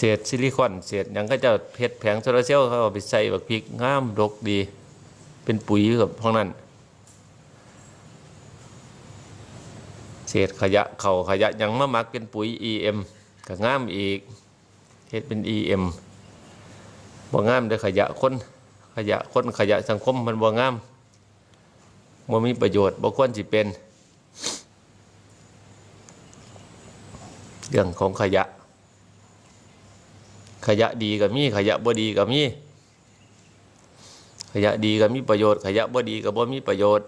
เศษซิลิคอนเศษยังก็จะเพชรแผงโซลาร์เซลล์เขาเอาไปใส่บักพริกงามดกดี เป็นปุ๋ยกับพวกนั้น เศษขยะเข่าขยะยังมามักเป็นปุ๋ย EM ก็งามอีกเฮ็ดเป็น EM บ่งามด้อขยะคนขยะคนขยะสังคมมันบ่งามบ่มีประโยชน์บ่ควรสิเป็น เรื่องของขยะ ขยะดีก็มีขยะบ่ดีก็มีขยะดีก็มีประโยชน์ ขยะบ่ดีก็บ่มีประโยชน์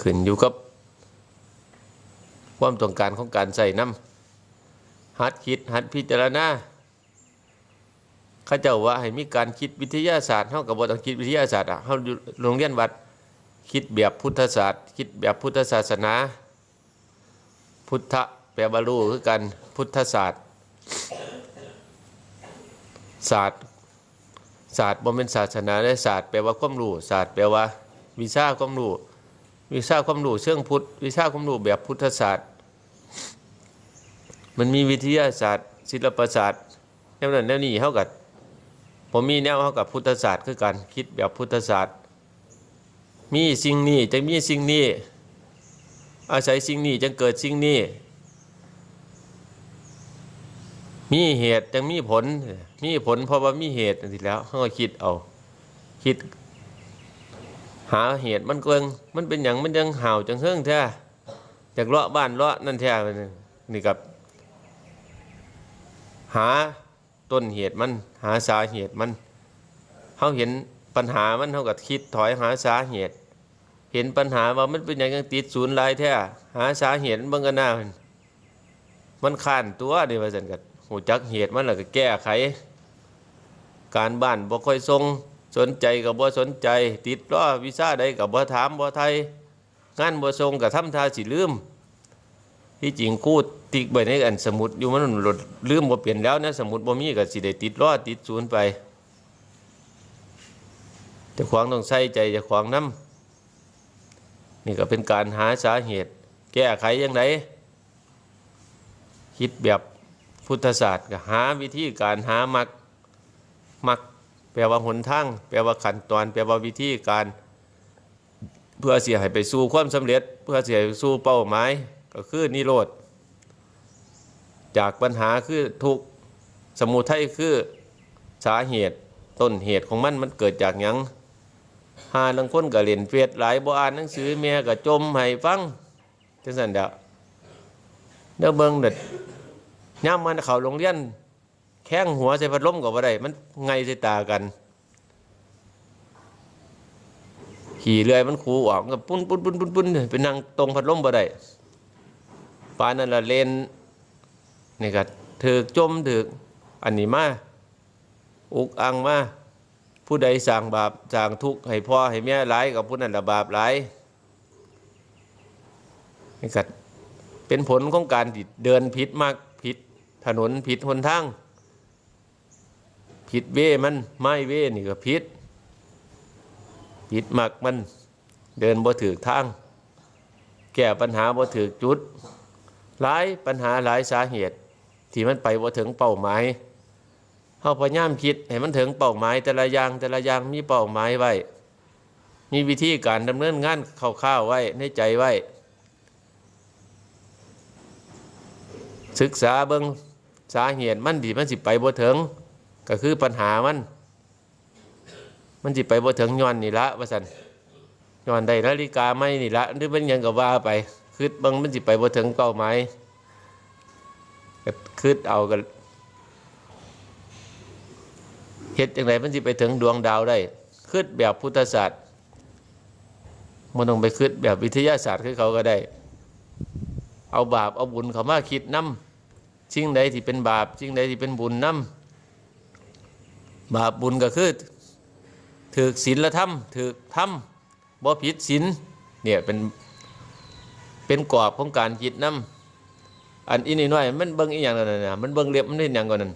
ขึ้นอยู่กับความต้องการของการใส่น้ำหัดคิดหัดพิจารณาข้าเจ้าว่าให้มีการคิดวิทยาศาสตร์เท่ากับบ่ต้องคิดวิทยาศาสตร์อะเฮาโรงเรียนวัดคิดแบบพุทธศาสตร์ คิดแบบพุทธศาสนา พุทธ ปลว่ารู้คือกันพุทธศาสตร์ ศาสตร์ศาสตร์บ่เป็นศาสนาได้ศาสตร์แปลว่าความรู้ศาสตร์แปลว่า วิชาความรู้วิชาความรู้เชิงพุทธวิชาความรู้แบบพุทธศาสตร์ มันมีวิทยาศาสตร์ ศิลปศาสตร์แนวนั้นแนวนี้เท่ากับผมมีแนวเท่ากับพุทธศาสตร์คือกันคิดแบบพุทธศาสตร์ มีสิ่งนี้จึงมีสิ่งนี้ อาศัยสิ่งนี้จึงเกิดสิ่งนี้ มีเหตุจึงมีผล มีผลเพราะว่ามีเหตุสิแล้วเขาก็คิดเอา คิด หาเหตุมันเกิงมันเป็นอย่างมันยังห่าวจังเฮิงแท้จากเลาะบ้านเลาะนั่นแท้นี่กับ หาต้นเหตุมันหาสาเหตุมันเขาเห็นปัญหามันเขาก็คิดถอยหาสาเหตุ เห็นปัญหาว่ามันเป็นอย่างยังติดศูนย์ลายแท้หาสาเหตุมันเบิ่งกันหน้ามันมันข้านตัวเดียวว่าสันกัน หูจักเหตุมันแล้วก็แก้ไข การบ้านบ่ค่อยทรงสนใจกับบ่สนใจ ติดล้อวิชาใดกับบ่ถามบ่ไทยงานบ่ทรงกับทำท่าสิลืม ที่จริงคูดติ๊กไว้ในอันสมุดอยู่มันหลุดลืมบ่เปลี่ยนแล้วนะสมุดบ่มีก็สิได้ติดล้อติดศูนย์ไปจะขวางต้องใส่ใจจะขวางน้ำนี่ก็เป็นการหาสาเหตุ แก้ไขยังไงคิดแบบ พุทธศาสตร์ก็หาวิธีการหามักมักแปลว่าหนทางแปลว่าขั้นตอน แปลว่าวิธีการ เพื่อเสียให้ไปสู่ความสำเร็จ เพื่อเสียให้สู่เป้าหมายก็คือนิโรธจากปัญหาคือทุกสมุทัยคือสาเหตุต้นเหตุของมันมันเกิดจากหยังหาลังคนก็เรียนเฟซหลายบ่อ่านหนังสือแม่ก็จมให้ฟังจังซั่นเด้อเด้อเบิ่งเด็ด ย่ามมันเข้าโรงเรียนแข้งหัวใส่พัดลมก็บ่ได้มันไงใส่ตากัน ขี่เรือยมันคูออกมันก็ปุ้นปุ้นปุ้นปุ้นปุ้นไปนั่งตรงพัดลมบ่ได้ปานนั้นละเลนนี่ก็ถือจมถืออันนี้มาอุกอังมาผู้ใดสั่งบาปสั่งทุกข์ให้พ่อให้แม่หลายกับผู้นั้นละบาปหลายนี่ก็เป็นผลของการเดินผิดมาก ถนนผิดหนทางผิดเว้มันไม่เว้นี่ก็ผิดผิดมักมันเดินบ่ถือทาง แก้ปัญหาบ่ถือจุด หลายปัญหาหลายสาเหตุ ที่มันไปบ่ถึงเป้าหมายเฮาพยายามคิดให้มันถึงเป้าหมาย แต่ละอย่างแต่ละอย่างมีเป้าหมายไว้ มีวิธีการดำเนินงานคร่าวๆไว้ในใจไว้ ศึกษาเบิ่ง สาเหตุมันที่มันสิไปบ่ถึงก็คือปัญหามัน มันสิไปบ่ถึงย้อนนี่ละว่าซั่นย้อนได้นาฬิกาไม่นี่ละหรือเป็นยังก็ว่าไปคิดบิ่งมันสิไปบ่ถึงเป้าหมายก็คิดเอากันเฮ็ดจังไดมันสิไปถึงดวงดาวได้คิดแบบพุทธศาสตร์บ่ต้องไปคิดแบบวิทยาศาสตร์คือเขาก็ได้ เอาบาปเอาบุญเขามาคิดนำ สิ่งใดที่เป็นบาปสิ่งใดที่เป็นบุญนำบาปบุญก็คือถือศีลธรรมถือธรรมบ่ผิดศีลเนี่ยเป็นเป็นกรอบของการคิดนํอันอีนี่น้อยมันเบิ่งอีหยังนั่นน่ะมันเบิ่งเรียบมันเห็นหยังก่อนนั่น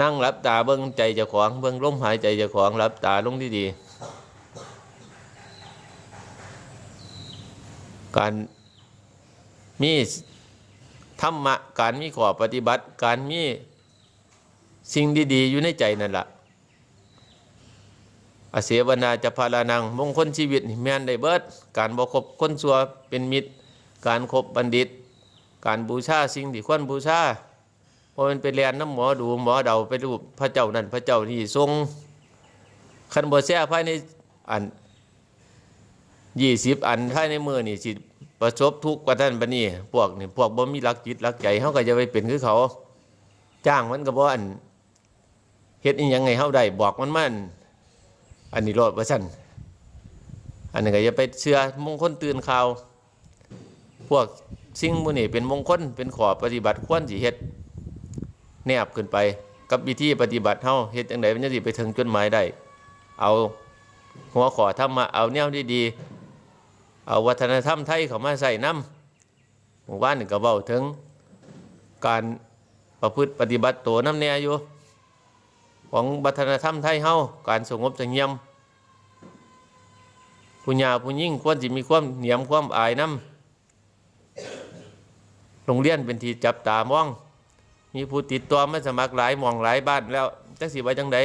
นั่งหลับตาเบิ่งใจเจ้าของเบิ่งลมหายใจเจ้าของหลับตาลงที่ดี การมี ธรรมะการมีข้อปฏิบัติการมีสิ่งดีๆ อยู่ในใจนั่นละ่ะอาเสวนาจะพาลานังมงคลชีวิตแมนได้เบิด การบ่คบคนซัวเป็นมิตร การครบบัณฑิต การบูชาสิ่งที่ควรบูชาเพราะมันไปเรียนน้ำหมอดูหมอเดาไปรูปพระเจ้านั่นพระเจ้านี่ทรงคันบ่แซ่ภายในอันยี่สิบอันภายในมือนี่สิ ประสบทุกข์กว่าท่านปนี่พวกนี่พวกบ่มีรักจิตรักใจเขาก็จะไปเป็นคือเขา จ้างมันก็บ่อันเฮ็ดอีหยังไงเฮาได้บอกมันมันอันนี้โลดว่าซั่นอันนี้ก็อย่าไปเชื่อมงคลตื่นข่าว พวกสิ่งมูนี้เป็นมงคลเป็นขอปฏิบัติควรสิเฮ็ดแนบขึ้นไป กับวิธีปฏิบัติเฮาเฮ็ดจังไดมันจะสิไปถึงจุดหมายได้เอาหัวขอธรรมะเอาแนวดีๆ เอาวัฒนธรรมไทยเข้ามาใส่นำหมู่บ้านนี่ก็เว้าถึงการประพฤติปฏิบัติตัวน้ำแน่อยู่ของวัฒนธรรมไทยเฮาการสงบสงเงียมผู้หญาผู้ยิ่งควรสิมีความเหนียมความอายน้ำโรงเรียนเป็นที่จับตามอง มีผู้ติดตัวมาสมัครหลายมองหลายบ้านแล้วจักสิไว้จังใด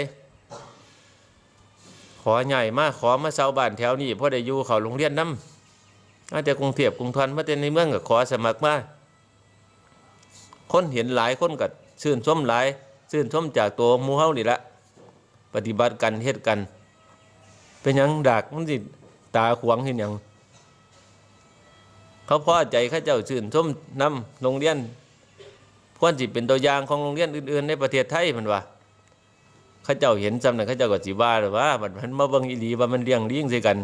ขอใหญ่มากขอมาเซาบ้านแถวนี้เพราะได้อยู่เขาโรงเรียนน้ำ อาจจะกรุงเทพกรุงทนมาแต่ในเมืองก็ขอสมัครมาคนเห็นหลายคนก็ชื่นชมหลายชื่นชมจากตัวมูเฮานี่ละปฏิบัติกันเฮ็ดกัน เป็นยังดักมันสิตาขวางเห็นยังเขาพอใจข้าเจ้าชื่นชมนำโรงเรียนควรสิเป็นตัวอย่างของโรงเรียนอื่น ๆ ในประเทศไทยมันว่าข้าเจ้าเห็นจำนั้นข้าเจ้าก็สิว่าหรือว่ามันมันมาเบิ่งอีหลีว่ามันเลี้ยงเลี้ยงใส่กัน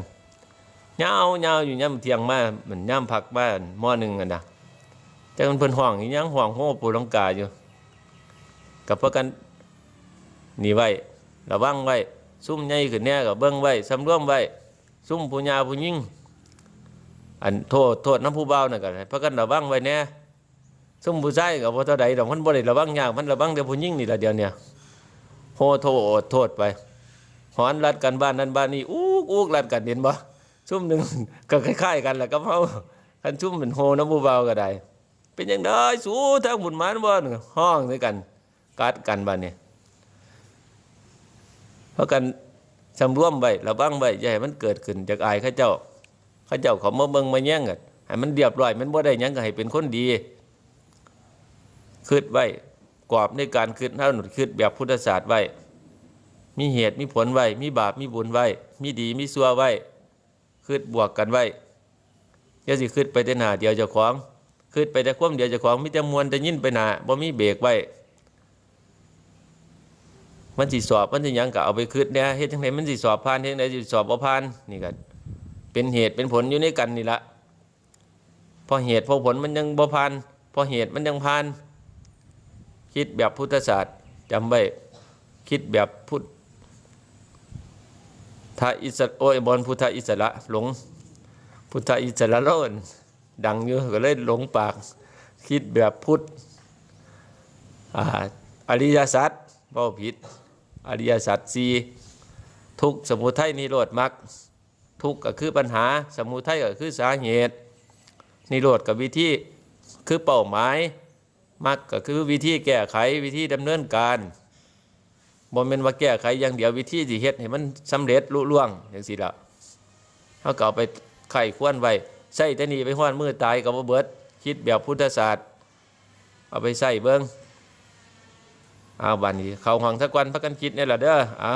ยาวยาอยู่ย่ำเทียงมาเหมือนย่ำพักบ้านหม้อหนึ่งกันนะแต่มันเพิ่นห่วงอีหยังห่วงโหปูลังกาอยู่กับพากันหนีไว้ระวังไว้ ซุ่มใหญ่ขึ้นแน่กับเบิ้งไว้สำรวมไว้ ซุ่มผู้ญาผู้ยิ่งอันโทษโทษน้ำผู้เบาน่ะก็ให้พากันระวังไว้แน่ซุ่มผู้ชายกับบ่เท่าใดดอกมันบ่ได้ระวังยากมันระวังแต่ผู้ยิ่งนี่ละเดียวเนี่ยโหโทษโทษไปหอนรัดกันบ้านนั้นบ้านนี้อู้อู้รัดกันเห็นบ่ ซุ่มหนึ่งก็คล้ายๆกันแหละกับเฮาคันซุ่มเป็นโหน้ำผู้เบาก็ได้ เป็นอย่างไดสู้ทางบุญมานบ่นห้องด้วยกันกัดกันบ้านเนี้เพราะกันสำรวมไว้ระวังไว้อย่าให้มันเกิดขึ้นจากอายข้าเจ้าข้าเจ้าเขามาเบิ่งมาแย่งกันให้มันเรียบร้อย มันบ่ได้ยังก็ให้เป็นคนดีคิดไว้กรอบในการคิดเท่าหนุดคิดแบบพุทธศาสตร์ไว้ มีเหตุมีผลไว้ มีบาปมีบุญไว้ มีดีมีชั่วไว้ คิดบวกกันไว้อย่าสิคิดไปแต่หนาเดียวจ้าของขึ้นไปแต่ความเดียวจ้าของมิแต่มวลแต่ยินไปหนาบ่มีเบรกไว้มันสิสอบมันสิยังก็เอาไปคืดเนี่ยเฮ็ดจังไดมันสิสอบผ่านเฮ็ดจังไดสิสอบบ่ผ่านนี่ก็เป็นเหตุเป็นผลอยู่ในกันนี่ละพอเหตุพอผลมันยังบ่ผ่านพอเหตุมันยังผ่าน คิดแบบพุทธศาสตร์จำไว้คิดแบบพุทธ ทาอิสระโอ้ยบอลพุทธอิสระหลงพุทธอิสระโลนดังอยู่ก็เลยหลงปากคิดแบบพุทธออริยสัจเบ้าผิด อริยสัจสี่ทุกสมุทัยนิโรธมรรคทุกก็คือปัญหา สมุทัยก็คือสาเหตุ นิโรธกับวิธีคือเป้าหมายมรรคก็คือวิธีแก้ไขวิธีดำเนินการ บ่แม่นว่าแก้ไขอย่างเดียววิธีสิเฮ็ดให้มันสำเร็จลุล่วงจังซี่ล่ะเฮาก็เอาไปไข้ควรไว้ใส่แต่นี่ไปห้อนมือตายกับว่าเบิดคิดแบบพุทธศาสตร์ เอาไปใส่เบิ้งเอาบันนี้ เขาห้องสักวันพักกันคิดนี่แหละเด้อเอา